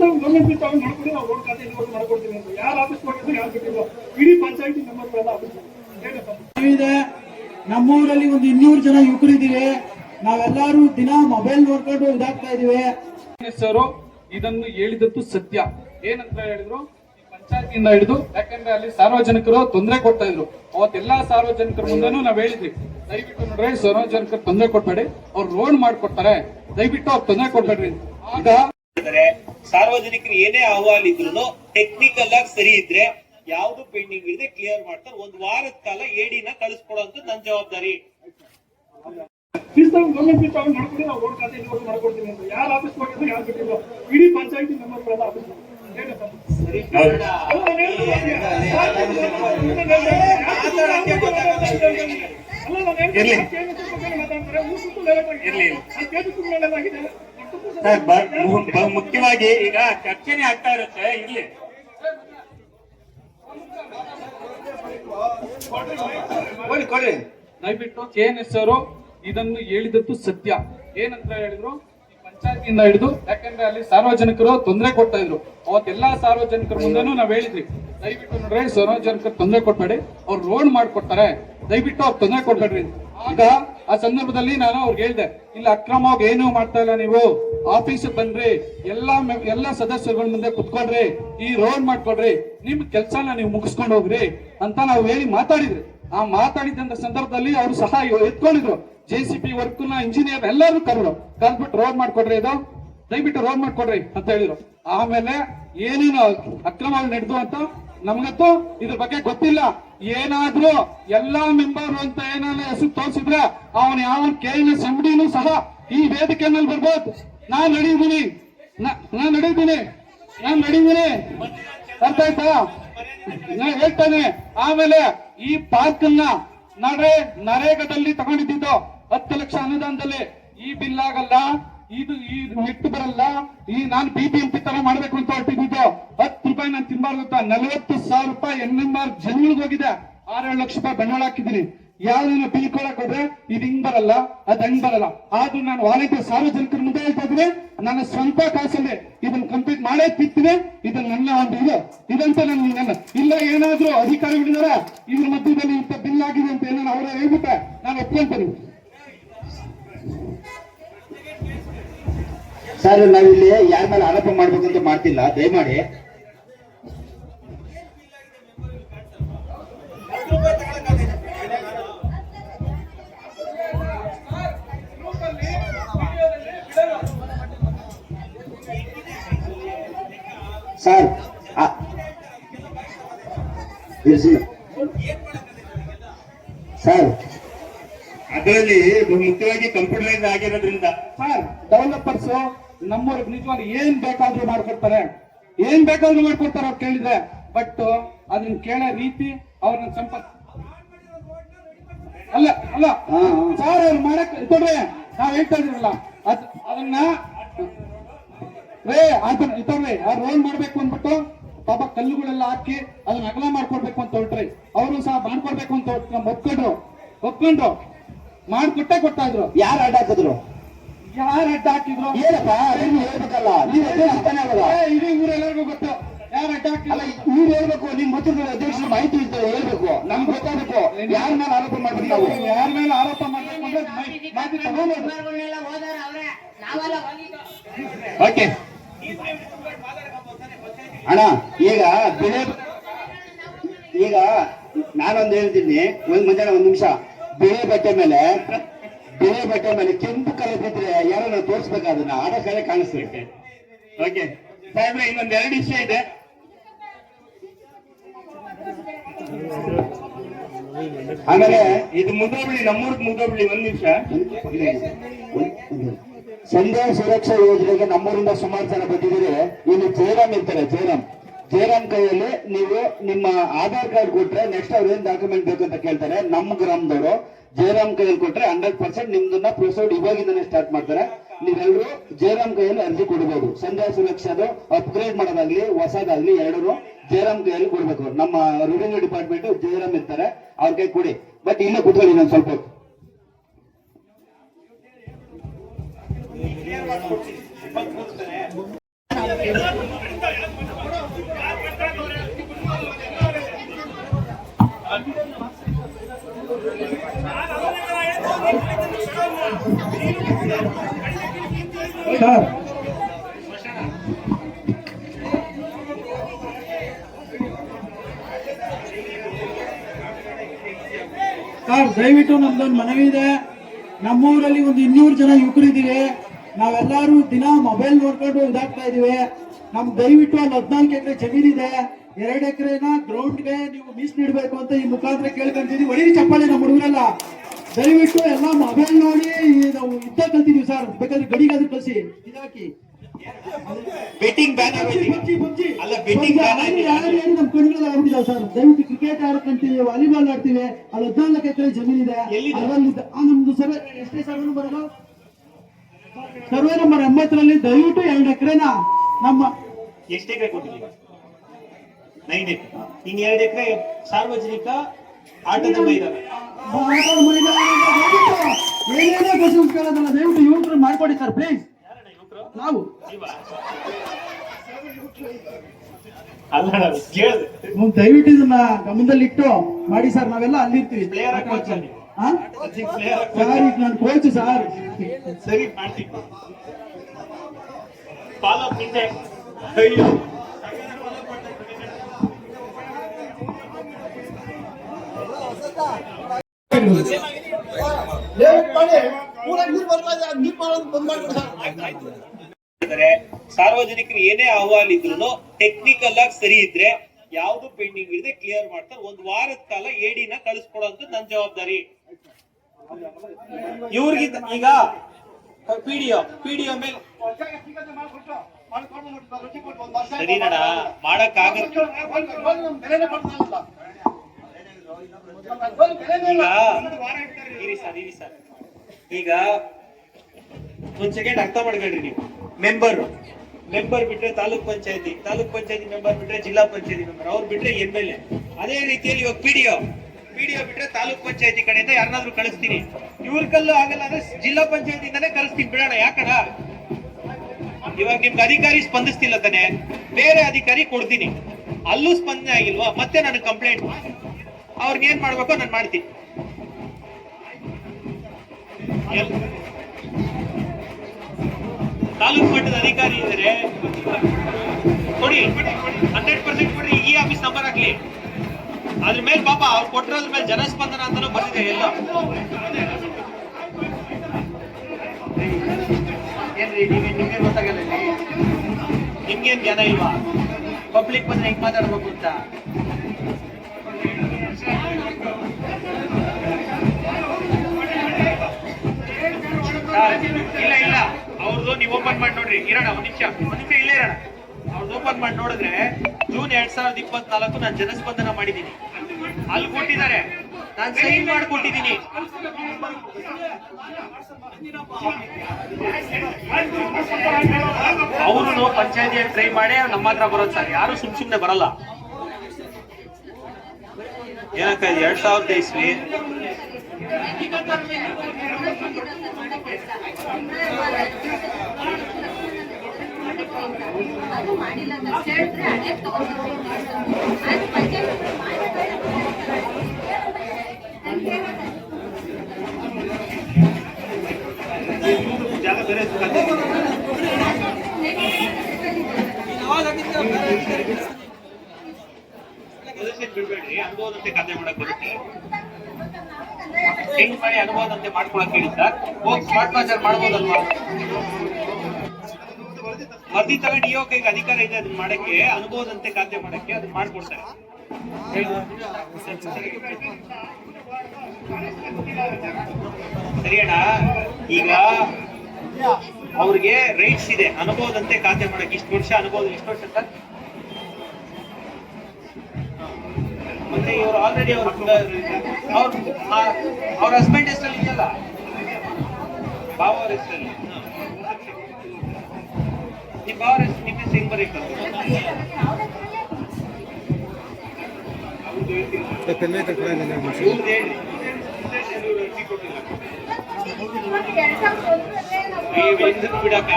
Government ಮಾಡ್ಕೊಡಿ ನಾವು vote ಖಾತೆ ಇಲ್ಲಿವರೆಗೂ ಮಾಡ್ಕೊಡ್ತೀವಿ ಅಂತ. ಯಾರು ಆಫೀಸ್ ಹೋಗಿದ್ರು ಯಾರು ಬಿಟ್ಟಿಲ್ಲ ಇಡೀ ಪಂಚಾಯತಿ ಮೆಂಬರ್ಗಳೆಲ್ಲ ಆಫೀಸ್ ಇದೆ ನಮ್ಮೂರಲ್ಲಿ ಒಂದು ಇನ್ನೂರು ಜನ ಯುವಕರಿದ್ದೀವಿ ನಾವೆಲ್ಲರೂ ದಿನ ಮೊಬೈಲ್ ನೋಡ್ಕೊಂಡು ಇದಾಗ್ತಾ ಇದೀವಿ. ಸರ್ ಇದನ್ನು ಹೇಳಿದದ್ದು ಸತ್ಯ. ಏನಂತ ಹೇಳಿದ್ರು? ಈ ಪಂಚಾಯತಿಯಿಂದ ಹಿಡಿದು ಯಾಕಂದ್ರೆ ಅಲ್ಲಿ ಸಾರ್ವಜನಿಕರು ತೊಂದರೆ ಕೊಡ್ತಾ ಇದ್ರು. ಅವತ್ತೆಲ್ಲಾ ಸಾರ್ವಜನಿಕರ ಮುಂದೆನೂ ನಾವ್ ಹೇಳಿದ್ವಿ. ದಯವಿಟ್ಟು ನೋಡ್ರಿ ಸಾರ್ವಜನಿಕರು ತೊಂದರೆ ಕೊಡ್ಬೇಡಿ. ಅವ್ರು ರೋಡ್ ಮಾಡ್ಕೊಡ್ತಾರೆ. ದಯವಿಟ್ಟು ಅವ್ರು ತೊಂದರೆ ಕೊಡ್ಬೇಡ್ರಿ. ಆಗ ಇದ್ದಾರೆ ಸಾರ್ವಜನಿಕರು ಏನೇ ಅಹವಾಲ್ ಇದ್ರು ಟೆಕ್ನಿಕಲ್ ಆಗಿ ಸರಿ ಇದ್ರೆ ಯಾವ್ದು ಪೆಂಡಿಂಗ್ ಇಲ್ಲದೆ ಕ್ಲಿಯರ್ ಮಾಡ್ತಾರೆ. ಒಂದ್ ವಾರದ ಕಾಲ ಎಡಿನ ಕಳಿಸ್ಕೊಡೋಂತ ನನ್ ಜವಾಬ್ದಾರಿ. ಇರ್ಲಿ ಇಡೀ ಪಂಚಾಯತಿ ಮೆಂಬರ್ಗಳೆಲ್ಲ ಆಫೀಸ್ ಹೇಳಿ ಮುಖ್ಯವಾಗಿ ಈಗ ಚರ್ಚೆನೆ ಆಗ್ತಾ ಇರುತ್ತೆ ಇಲ್ಲಿ ಕೊಡಿ ಕೊಡಿ. ದಯವಿಟ್ಟು ಕೆ ಎನ್ ಎಸ್ ಅವರು ಇದನ್ನು ಹೇಳಿದದ್ದು ಸತ್ಯ. ಏನಂತ ಹೇಳಿದ್ರು? ಈ ಪಂಚಾಯತಿಯಿಂದ ಹಿಡಿದು ಯಾಕಂದ್ರೆ ಅಲ್ಲಿ ಸಾರ್ವಜನಿಕರು ತೊಂದರೆ ಕೊಡ್ತಾ ಇದ್ರು. ಅವತ್ತೆಲ್ಲಾ ಸಾರ್ವಜನಿಕರ ಮುಂದೆನೂ ನಾವ್ ಹೇಳಿದ್ವಿ. ದಯವಿಟ್ಟು ನೋಡ್ರಿ ಸಾರ್ವಜನಿಕರು ತೊಂದರೆ ಕೊಡ್ಬೇಡಿ ಅವ್ರು ರೋಡ್ ಮಾಡ್ಕೊಡ್ತಾರೆ. ದಯವಿಟ್ಟು ಅವ್ರು ತೊಂದರೆ ಕೊಡ್ಬೇಡ್ರಿ. ಆಗ ಆ ಸಂದರ್ಭದಲ್ಲಿ ನಾನು ಅವ್ರಿಗೆ ಹೇಳ್ದೆ, ಇಲ್ಲ, ಅಕ್ರಮವಾಗಿ ಏನು ಮಾಡ್ತಾ ಇಲ್ಲ ನೀವು. ಆಫೀಸ್ ಬನ್ರಿ. ಎಲ್ಲಾ ಎಲ್ಲಾ ಸದಸ್ಯರುಗಳ ಮುಂದೆ ಕುತ್ಕೊಳ್ರಿ. ಈ ರೋಡ್ ಮಾಡ್ಕೊಡ್ರಿ ನಿಮ್ ಕೆಲ್ಸನ ನೀವು ಮುಗಿಸ್ಕೊಂಡು ಹೋಗ್ರಿ. ಅಂತ ನಾವು ಹೇಳಿ ಮಾತಾಡಿದ್ರಿ. ಆ ಮಾತಾಡಿದಂತ ಸಂದರ್ಭದಲ್ಲಿ ಅವರು ಸಹ ಎತ್ಕೊಂಡಿದ್ರು. ಜೆ ಸಿ ಪಿ ವರ್ಕ್ನ ಇಂಜಿನಿಯರ್ ಎಲ್ಲರೂ ಕರೆದ್ರು, ಕರ್ದ್ಬಿಟ್ಟು ರೋಡ್ ಮಾಡ್ಕೊಡ್ರಿ ಇದು. ದಯವಿಟ್ಟು ರೋಡ್ ಮಾಡ್ಕೊಡ್ರಿ ಅಂತ ಹೇಳಿದ್ರು. ಆಮೇಲೆ ಏನೇನು ಅಕ್ರಮಗಳು ನಡೆದು ಅಂತ ನಮ್ಗಂತೂ ಇದ್ರ ಬಗ್ಗೆ ಗೊತ್ತಿಲ್ಲ. ಏನಾದ್ರೂ ಎಲ್ಲಾ ಮೆಂಬರ್ ಅಂತ ಏನಾದ್ರು ಹೆಸರು ತೋರಿಸಿದ್ರೆ ಅವನು ಯಾವ ಕೆ ಎನ್ ಎಸ್ ಎಂ ಡಿನೂ ಸಹ ಈ ವೇದಿಕೆ ಮೇಲೆ ಬರ್ಬೋದು. ನಾನ್ ನಡೀತೀನಿ. ನಾನ್ ನಡೀತೀನಿ. ನಾನ್ ನಡೀತೀನಿ. ಅರ್ಥ ಆಯ್ತಾ? ನಾ ಹೇಳ್ತಾನೆ. ಆಮೇಲೆ ಈ ಪಾರ್ಕ್ ಅನ್ನ ನಡೆ ನರೇಗಾದಲ್ಲಿ ತಗೊಂಡಿದ್ದು ಹತ್ತು ಲಕ್ಷ ಅನುದಾನದಲ್ಲಿ. ಈ ಬಿಲ್ ಆಗಲ್ಲ. ಇದು ಈ ಹಿಟ್ಟು ಬರಲ್ಲ. ಈ ನಾನು ಬಿ ಬಿ ಎಂ ಪಿ ತರ ಮಾಡ್ಬೇಕು ಅಂತ ಹೊರಟಿದ್ದು ಹತ್ತು ರೂಪಾಯಿ ನಾನು ತಿನ್ಬಾರ್ದು ಅಂತ ನಲವತ್ತು ಸಾವಿರ ರೂಪಾಯಿ ಎನ್ ಎಂ ಆರ್ ಜನಗಳಿಗೆ ಹೋಗಿದೆ. ಆರೇಳು ಲಕ್ಷ ರೂಪಾಯಿ ಬಂಡವಾಳ ಹಾಕಿದ್ದೀನಿ. ಯಾವ್ದನ್ನ ಬೀಳ್ಕೊಳಕ್ ಹೋದ್ರೆ ಇದು ಹಿಂಗ್ ಬರಲ್ಲ, ಅದ್ ಹಂಗ್ ಬರಲ್ಲ. ಆದ್ರೂ ನಾನು ವಾಲಂಟಿಯರ್ ಸಾರ್ವಜನಿಕರ ಮುಂದೆ ಹೇಳ್ತಾ ಇದ್ರೆ ನನ್ನ ಸ್ವಂತ ಕಾಸಲ್ಲಿ ಇದನ್ನ ಕಂಪ್ಲೀಟ್ ಮಾಡೇ ತಿಂತೀನಿ ಇದನ್ನ ನನ್ನ ಒಂದು ಇದು. ಇದಂತ ನನ್ನ ನನ್ನ. ಇಲ್ಲ ಏನಾದ್ರೂ ಅಧಿಕಾರಿಗಳಿದಾರ ಇದ್ರ ಮಧ್ಯದಲ್ಲಿ ಇಂಥ ಬಿಲ್ ಆಗಿದೆ ಅಂತ ಏನಾದ್ರು ಅವರೇ ಹೇಳ್ಬಿಟ್ರೆ ನಾನು ಒಪ್ಕೊಂತೀನಿ. ಸರ್ ನಾವಿಲ್ಲಿ ಯಾರ ಮೇಲೆ ಆರೋಪ ಮಾಡ್ಬೇಕಂತ ಮಾಡ್ತಿಲ್ಲ. ದಯಮಾಡಿ. ಸರ್. ಸರ್. ಅದರಲ್ಲಿ ಮುಖ್ಯವಾಗಿ ಕಂಪ್ಯೂಟರೈಸ್ ಆಗಿರೋದ್ರಿಂದ. ಸರ್ ಡೆವಲಪರ್ಸ್ ನಮ್ಮವ್ರಿಗೆ ನಿಜವಾಗಿ ಏನ್ ಬೇಕಾದ್ರೂ ಮಾಡ್ಕೊಡ್ತಾರೆ. ಏನ್ ಬೇಕಾದ್ರೂ ಮಾಡ್ಕೊಡ್ತಾರೆ ಅವ್ರು ಕೇಳಿದ್ರೆ. ಬಟ್ ಅದನ್ನ ಕೇಳೋ ರೀತಿ ಅವ್ರನ್ನ ಸಂಪರ್ಕ ಅಲ್ಲ ಅಲ್ಲ. ಸರ್ ಅವ್ರು ಮಾಡಕ್ ಕೊಡ್ರಿ ನಾವ್ ಹೇಳ್ತಾ ಇದ್ರಲ್ಲ ಅದ್ ಅದನ್ನ ರೇ ಅದನ್ನ ಇತ್ತವ್ರಿ ಯಾರು ರೋಲ್ ಮಾಡ್ಬೇಕು ಅಂದ್ಬಿಟ್ಟು ಪಾಪ ಕಲ್ಲುಗಳೆಲ್ಲ ಹಾಕಿ ಅದನ್ನ ಅಗಲ ಮಾಡ್ಕೊಡ್ಬೇಕು ಅಂತ ಹೊರಟ್ರಿ. ಅವರು ಸಹ ಮಾಡ್ಕೊಡ್ಬೇಕು ಅಂತ ಹೊರ್ಟ್- ಒಪ್ಕೊಂಡ್ರು. ಒಪ್ಕೊಂಡ್ರು ಮಾಡ್ಕೊಟ್ಟೆ ಕೊಟ್ಟಾದ್ರು ಇದ್ರು. ಯಾರು ಅಡ್ಡ ಹಾಕಿದ್ರು? ಯಾರು ಅಡ್ಡ ಹಾಕಿದ್ರು? ಏನಪ್ಪ? ಅದನ್ನ ಹೇಳ್ಬೇಕಲ್ಲ. ನೀವು ಏ, ಇಡೀ ಊರೆಲ್ಲರಿಗೂ ಗೊತ್ತು. ಯಾರು ಅಡ್ಡ ಹಾಕಿಲ್ಲ ನೀವು ಹೇಳ್ಬೇಕು ನಿಮ್ ಮತ್ತೊಬ್ಬರ ಅಧ್ಯಕ್ಷರ ಮಾಹಿತಿ ಇರ್ತದೆ ಹೇಳ್ಬೇಕು. ನಮ್ಗೆ ಗೊತ್ತಾಗಬೇಕು. ಯಾರ ಮೇಲೆ ಆರೋಪ ಮಾಡ್ಬೇಕು ನಾವು? ಯಾರ ಮೇಲೆ ಆರೋಪ ಮಾಡ್ಬೇಕು ಅಂದ್ರೆ ಮಾಹಿತಿ ತಗೊಂಡು ಓಕೆ. ಅಣ್ಣ ಈಗ ಬೆಳೆ ಈಗ ನಾನೊಂದು ಹೇಳ್ತೀನಿ. ಒಂದ್ ಮಧ್ಯಾಹ್ನ ಒಂದ್ ನಿಮಿಷ. ಬಿಳಿ ಬಟ್ಟೆ ಮೇಲೆ ಬಿಳೆ ಬಟ್ಟೆ ಮೇಲೆ ಕೆಂಪು ಕಲರ್ ಬಿದ್ರೆ ಯಾರನ್ನ ತೋರಿಸ್ಬೇಕು ಅದನ್ನ? ಆಡ ಕಲೆ ಕಾಣಿಸ್ಬೇಕೆ ಓಕೆ ಸಾಹೇಬ್ರೆ, ಇನ್ನೊಂದ್ ಎರಡು ವಿಷಯ ಇದೆ. ಆಮೇಲೆ ಇದು ಮುದ್ರಬಳ್ಳಿ ನಮ್ಮೂರ್ಗ್ ಮುದ್ರಬಳ್ಳಿ ಒಂದ್ ನಿಮಿಷ. ಸಂಧ್ಯಾ ಸುರಕ್ಷಾ ಯೋಜನೆಗೆ ನಮ್ಮೂರಿಂದ ಸುಮಾರು ಜನ ಬಂದಿದ್ದೀರಿ. ಇಲ್ಲಿ ಜಯರಾಮ್ ಇರ್ತಾರೆ, ಜಯರಾಮ್. ಜಯರಾಮ್ ಕೈಯಲ್ಲಿ ನೀವು ನಿಮ್ಮ ಆಧಾರ್ ಕಾರ್ಡ್ ಕೊಟ್ರೆ ನೆಕ್ಸ್ಟ್ ಅವ್ರು ಏನ್ ಡಾಕ್ಯುಮೆಂಟ್ ಬೇಕು ಅಂತ ಕೇಳ್ತಾರೆ ನಮ್ಮ ಗ್ರಾಮದವರು ಜಯರಾಮ್ ಕೈಯಲ್ಲಿ ಕೊಟ್ರೆ ಹಂಡ್ರೆಡ್ ಪರ್ಸೆಂಟ್ ನಿಮ್ದನ್ನ ಪ್ರೋಸೆಡ್ ಇವಾಗಿಂದನೇ ಸ್ಟಾರ್ಟ್ ಮಾಡ್ತಾರೆ. ನೀವೆಲ್ಲರೂ ಜಯರಾಮ್ ಕೈಯಲ್ಲಿ ಅರ್ಜಿ ಕೊಡಬಹುದು ಸಂಧ್ಯಾ ಸುರಕ್ಷಾದು ಅಪ್ಗ್ರೇಡ್ ಮಾಡೋದಾಗ್ಲಿ, ಹೊಸದಾಗ್ಲಿ ಎರಡೂ ಜಯರಾಮ್ ಕೈಯಲ್ಲಿ ಕೊಡ್ಬೇಕು. ನಮ್ಮ ರೆವಿನ್ಯೂ ಡಿಪಾರ್ಟ್ಮೆಂಟ್ ಜಯರಾಮ್ ಇರ್ತಾರೆ, ಅವ್ರ ಕೈ ಕೊಡಿ. ಬಟ್ ಇಲ್ಲೇ ಕುತ್ಕೊಳ್ಳಿ ನಾನು ಸ್ವಲ್ಪ. ಸರ್. ಸರ್, ದಯವಿಟ್ಟು ನಮ್ದೊಂದು ಮನವಿ ಇದೆ. ನಮ್ಮೂರಲ್ಲಿ ಒಂದು ಇನ್ನೂರು ಜನ ಯುವಕರಿದ್ದೀವಿ ನಾವೆಲ್ಲರೂ ದಿನ ಮೊಬೈಲ್ ನೋಡ್ಕೊಂಡು ಇದಾಗ್ತಾ ಇದೀವಿ ನಮ್ ದಯವಿಟ್ಟು ಅಲ್ಲಿ ಹದಿನಾಲ್ಕು ಎಕರೆ ಜಮೀನಿದೆ ಎರಡು ಎಕರೆನ ಗ್ರೌಂಡ್ಗೆ ನೀವು ಮೀಸಲಿಡ್ಬೇಕು ಅಂತ ಈ ಮುಖಾಂತರ ಕೇಳ್ಕೊಂತಿದೀವಿ ಒಳ್ಳೆ ಚಪ್ಪಾಳೆ ನಮ್ಮ ಹುಡುಗರೆಲ್ಲ. ದಯವಿಟ್ಟು ಎಲ್ಲ ಮೊಬೈಲ್ ನೋಡಿ ನಾವು ಯುದ್ಧ ಕಲ್ತಿದೀವಿ ಸರ್ ಬೇಕಾದ್ರೆ ಗಡಿಗಾದ್ರೂ ಕಳಿಸಿ. ಇದಾಕಿ ಬೆಟ್ಟಿಂಗ್ ಬ್ಯಾನ್ ಪಬ್ಜಿ. ಅಲ್ಲ, betting ಪಬ್ಜಿ ban ಆಡಿ, ಆಗಿದೆ. ಆಡಿ, ಆಡಿ ನಮ್ ಕಣ್ಗೆಲ್ಲ ಆಗ್ಬಿಟ್ಟಿದಾವೆ ಸರ್. ದಯವಿಟ್ಟು ಕ್ರಿಕೆಟ್ ಆಡ್ಕೊಂತೀವಿ ವಾಲಿಬಾಲ್ ಆಡ್ತೀವಿ. ಅಲ್ಲಿ ಹದಿನಾಲ್ಕು ಎಕರೆ ಜಮೀನು ಇದೆ ಅದರಲ್ಲಿ ಆ, ನಮ್ದು ಸರ್ ಎಷ್ಟೇ survey number survey survey number ಎಂಬತ್ತರಲ್ಲಿ ದಯವಿಟ್ಟು ಎರಡು ಎಕರೆನ ನಮ್ಮ ಎಷ್ಟು ಎಕರೆ ಕೊಟ್ಟಿದ್ದೀವಿ ನೈನ್ ಎಕರೆ. ಇನ್ ಎರಡು ಎಕರೆ ಸಾರ್ವಜನಿಕ ಆಟದ ಮೈದಾನ ಆಟದ ಮೈದಾನ ದಯವಿಟ್ಟು ಏನೇನೋ ಕ್ವಶನ್ಸ್ ಕೇಳೋದಲ್ಲ ದಯವಿಟ್ಟು ಯುವಕರು ಮಾಡ್ಕೊಡಿ ಸರ್ ಪ್ಲೀಸ್ ನಾವು. ಅಲ್ಲ ದಯವಿಟ್ಟು ಇದನ್ನ ಗಮನದಲ್ಲಿಟ್ಟು ಮಾಡಿ ಸರ್ ನಾವೆಲ್ಲ ಅಲ್ಲಿರ್ತೀವಿ. ಆಗಿ coach ಅಲ್ಲಿ. ಸರ್ ಈಗ ನಾನು ಕೋಚ್ ಸರ್. ಸರಿ ಮಾಡ್ತೀನಿ. ಫಾಲೋ ಅಯ್ಯೋ. ಸಾರ್ವಜನಿಕರು ಏನೇ ಅಹವಾಲ್ ಇದ್ರು ಟೆಕ್ನಿಕಲ್ ಆಗಿ ಸರಿ ಇದ್ರೆ ಯಾವ್ದು ಪೆಂಡಿಂಗ್ ಇರದೆ ಕ್ಲಿಯರ್ ಮಾಡ್ತಾರೆ. ಒಂದ್ ವಾರದ ಕಾಲ ಎಡಿನ ಕಳಿಸ್ಕೊಡೋಂತ ನನ್ ಜವಾಬ್ದಾರಿ. ಇವ್ರಿಗಿಂತ ಈಗ ಪಿಡಿಒ ಪಿಡಿಒ ಮೇಲೆ ಸರಿ ನಡ ಮಾಡಕ್ ಈಗ ಒಂದ್ ಸೆಕೆಂಡ್ ಅರ್ಥ ಮಾಡ್ಕೊಳ್ರಿ ನೀವು. ಮೆಂಬರ್ ಮೆಂಬರ್ ಬಿಟ್ರೆ ತಾಲೂಕ್ ಪಂಚಾಯತಿ. ತಾಲೂಕ್ ಪಂಚಾಯತಿ ಮೆಂಬರ್ ಬಿಟ್ರೆ ಜಿಲ್ಲಾ ಪಂಚಾಯತಿ ಮೆಂಬರ್ ಅವ್ರು ಬಿಟ್ರೆ ಎಂ ಎಲ್ ಎ ಅದೇ ರೀತಿಯಲ್ಲಿ ಇವಾಗ ಪಿಡಿಒ ಪಿಡಿಒ ಬಿಟ್ರೆ ತಾಲೂಕ್ ಪಂಚಾಯತಿ ಕಡೆಯಿಂದ ಯಾರನ್ನಾದ್ರೂ ಕಳಿಸ್ತೀನಿ. ಇವ್ರ ಕಲ್ಲು ಆಗಲ್ಲ ಅಂದ್ರೆ ಜಿಲ್ಲಾ ಪಂಚಾಯತಿಯಿಂದಾನೇ ಕಳಿಸ್ತೀನಿ. ಬಿಡೋಣ, ಯಾಕಣ? ಇವಾಗ ನಿಮ್ಗೆ ಅಧಿಕಾರಿ ಸ್ಪಂದಿಸ್ತಿಲ್ಲ ತಾನೆ. ಬೇರೆ ಅಧಿಕಾರಿ ಕೊಡ್ತೀನಿ. ಅಲ್ಲೂ ಸ್ಪಂದನೆ ಆಗಿಲ್ವಾ? ಮತ್ತೆ ನನಗೆ ಕಂಪ್ಲೇಂಟ್ ಅವ್ರಿಗೆ ಏನ್ ಮಾಡ್ಬೇಕೋ ನಾನು ಮಾಡ್ತೀನಿ ತಾಲೂಕು ಮಟ್ಟದ ಅಧಿಕಾರಿ ಇದ್ದಾರೆ ಕೊಡಿ ಹಂಡ್ರೆಡ್ ಪರ್ಸೆಂಟ್ ಕೊಡಿ ಈ ಆಫೀಸ್ ನಂಬರ್ ಹಾಕ್ಲಿ. ಅದ್ರ ಮೇಲೆ ಪಾಪ ಅವ್ರು ಕೊಟ್ಟಿರೋದ್ರ ಮೇಲೆ ಜನಸ್ಪಂದನ ಅಂತಾನೂ ಬಂದಿದೆ ಎಲ್ಲ. ಏನ್ರಿ ನಿಮ್ಗೆ ಗೊತ್ತಾಗಲ್ಲ ನಿಮ್ಗೇನ್ ಜ್ಞಾನ ಇಲ್ವಾ? ಪಬ್ಲಿಕ್ ಬಂದ್ರೆ ಹೆಂಗ್ ಮಾತಾಡ್ಬೇಕು ಅಂತ? ನೀವು ಓಪನ್ ಮಾಡಿ ನೋಡ್ರಿ. ಇರೋಣ ಒಂದ್ ನಿಮಿಷ. ಒಂದ್ ನಿಮಿಷ ಇಲ್ಲೇ ಇರೋಣ. ಅವ್ರದ್ದು ಓಪನ್ ಮಾಡಿ ನೋಡಿದ್ರೆ ಜೂನ್ ಎರಡ್ ಸಾವಿರದ ಇಪ್ಪತ್ನಾಲ್ಕು ನಾನು ಜನಸ್ಪಂದನ ಮಾಡಿದ್ದೀನಿ. ಅಲ್ಲಿ ಕೊಟ್ಟಿದ್ದಾರೆ. ನಾನು ಸೈನ್ ಮಾಡಿ ಕೊಟ್ಟಿದ್ದೀನಿ. ಅವರು ಪಂಚಾಯತಿ ಟ್ರೈ ಮಾಡಿ ನಮ್ಮ ಹತ್ರ ಬರೋದು ಸರ್. ಯಾರು ಸುಮ್ ಸುಮ್ನೆ ಬರಲ್ಲ. ಏನಕ್ಕ ಎರಡ್ ಸಾವಿರದ ಇಸ್ವಿ? ಅದು ಮಾಡಿಲ್ಲ ಅಂತ ಹೇಳಿದ್ರೆ ಅದೇ ಬಿಡ್ಬೇಡ್ರಿ ಅನುಭವದಂತೆ ಕಥೆ ಮಾಡಕ್ ಬರುತ್ತೆ. ಹೆಂಗ್ ಮಾಡಿ ಅನುಭವದಂತೆ ಮಾಡ್ಕೊಳಕ್ ಹೇಳಿ ಸರ್ ಹೋಗಿ ಸ್ಮಾರ್ಟ್ ವಾಚರ್ ಮಾಡ್ಬೋದಲ್ವಾ? ವರದಿ ತಗೊಂಡು ಇಒ ಕೈಗೆ ಅಧಿಕಾರ ಇದೆ ಅದನ್ನ ಮಾಡಕ್ಕೆ ಅನುಭವದಂತೆ ಖಾತೆ ಮಾಡಕ್ಕೆ ಅದನ್ನ ಮಾಡ್ಕೊಡ್ತಾರೆ. ಹೇಳಿ. ಸರಿ ಅಣ್ಣ, ಈಗ ಅವ್ರಿಗೆ ರೈಟ್ಸ್ ಇದೆ. ಅನುಭವದಂತೆ ಖಾತೆ ಮಾಡಕ್ಕೆ. ಇಷ್ಟು ವರ್ಷ ಅನುಭವ ಇಷ್ಟು ವರ್ಷ ಸರ್ ಮತ್ತೆ ಇವರು ಆಲ್ರೆಡಿ ಅವ್ರ ಅವ್ರ ಅವ್ರ ಹಸ್ಬೆಂಡ್ ಹೆಸರಲ್ಲಿ ಇದೆಯಲ್ಲ ಬಾವ ಅವ್ರ ಹೆಸರಲ್ಲಿ ನಿಮ್ಮ ಬಾವ ಹೆಸರು ನಿಮ್ಮ ಹೆಸರು ಹೆಂಗ್ ಬರೀತಾರೆ ಇವ್ರ್ದು ಹೇಳಿ. ಈ ವೆಂದಕ್ಕೆ ಬಿಡಕ್ಕ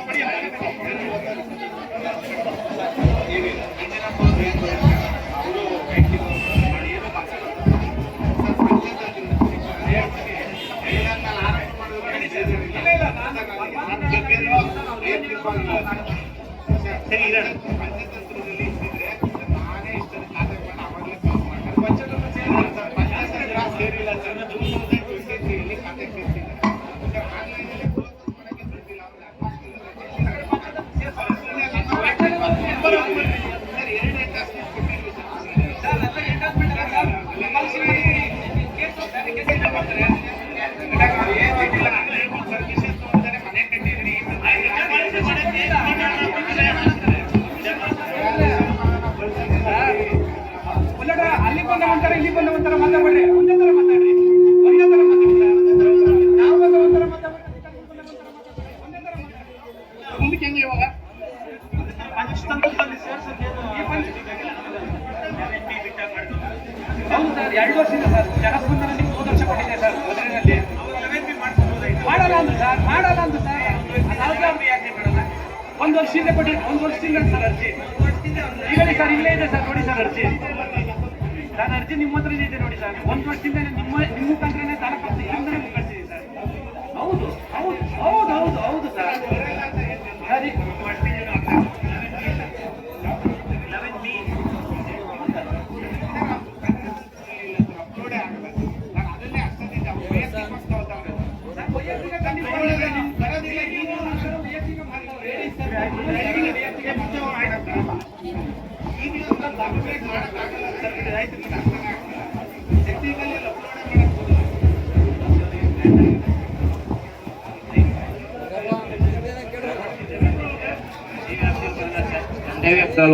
ಸರಿ ಒಂಥರ ಇಲ್ಲಿ ಬಂದ ಒಂಥರ ಮಾತಾಡ್ಬೇಡಿ ಒಂದೇ ತರ ಮಾತಾಡ್ರಿ. ಒಂದೇ ತರ ಮಾತಾಡ್ರಿ. ಹೌದು ಸರ್ ಎರಡು ವರ್ಷದಿಂದ ಸರ್ ಜನಸ್ಪಂದನ ನಿಮ್ಗೆ ಹೋದ ವರ್ಷ ಕೊಟ್ಟಿದೆ ಸರ್ ಮೊದಲಿನಲ್ಲಿ ಮಾಡಲ್ಲ ಸರ್ ಮಾಡಲ್ಲ ಅಂದ್ರು ಸರ್ ಒಂದು ವರ್ಷದಿಂದ ಕೊಟ್ಟಿದ್ದೆ ಒಂದು ವರ್ಷದಿಂದ ಸರ್ ಅರ್ಜಿ ಸರ್ ಇಲ್ಲೇ ಇದೆ ಸರ್ ನೋಡಿ ಸರ್ ಅರ್ಜಿ ನಾನು ಅರ್ಜಿ ನಿಮ್ಮ ಹತ್ರನೇ ಇದೆ ನೋಡಿ ಸರ್. ಒಂದು ವರ್ಷದಿಂದ ನಿಮ್ಮ ನಿಮ್ಮ ಮುಖಾಂತರನೇ ತಾಲೂಕು ಇಲ್ಲಿಂದನೇ ಕಳಿಸಿದೆ ಸರ್. ಹೌದು ಹೌದು ಹೌದು ಹೌದು ಹೌದು ಸರ್. ಸರಿ. ಡೆವಿಯಾಕ್ಟಲ್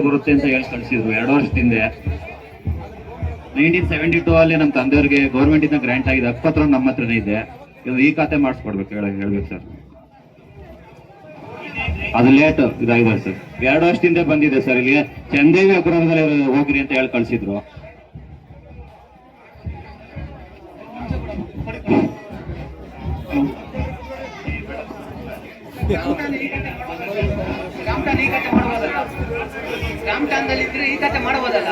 ಬರುತ್ತೆ ಅಂತ ಹೇಳಿ ಕಳಿಸಿದ್ರು ಎರಡು ವರ್ಷದಿಂದ. ನೈನ್ಟೀನ್ ಸೆವೆಂಟಿ ಟೂ ಅಲ್ಲಿ ನಮ್ಮ ತಂದೆಯವರಿಗೆ ಗೌರ್ಮೆಂಟ್ ಇಂದ ಗ್ರಾಂಟ್ ಆಗಿದೆ ಹಕ್ಕತ್ರ ನಮ್ಮ ಹತ್ರನೇ ಇದೆ. ಇದು ಈ ಖಾತೆ ಮಾಡಿಸ್ಕೊಡ್ಬೇಕು ಹೇಳ ಹೇಳ್ಬೇಕು ಸರ್. ಅದು ಲೇಟ್ ಇದಾಗಿದೆ ಸರ್. ಎರಡು ವರ್ಷದಿಂದ ಬಂದಿದೆ ಸರ್ ಇಲ್ಲಿ ಚಂದೇವಿ ಅಗ್ರಹದಲ್ಲಿ ಹೋಗ್ರಿ ಅಂತ ಹೇಳಿ ಕಳಿಸಿದ್ರು. ಇದ್ರೆ ಈ ಮಾಡ್ಬೋದಲ್ಲ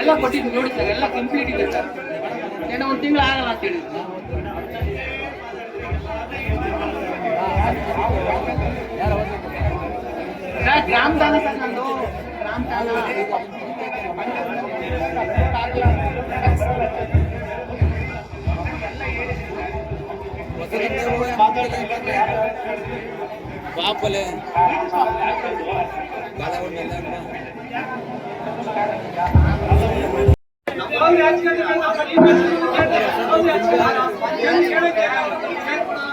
ಎಲ್ಲ ಕೊಟ್ಟಿದ್ದು ನೋಡಿ ಸರ್, ಎಲ್ಲ ಕಂಪ್ಲೀಟ್ ಇದೆ ಸರ್. ಏನೋ ಒಂದು ತಿಂಗಳು ಆಗಲ್ಲ ಅಂತ ಹೇಳಿದ್ರು. ಗ್ರಾಮ ದಾನ ಸರ್ ನಂದು. ಗ್ರಾಮ ದಾನ ಪಾಪಲೆ ರಾಜಕಾರಣ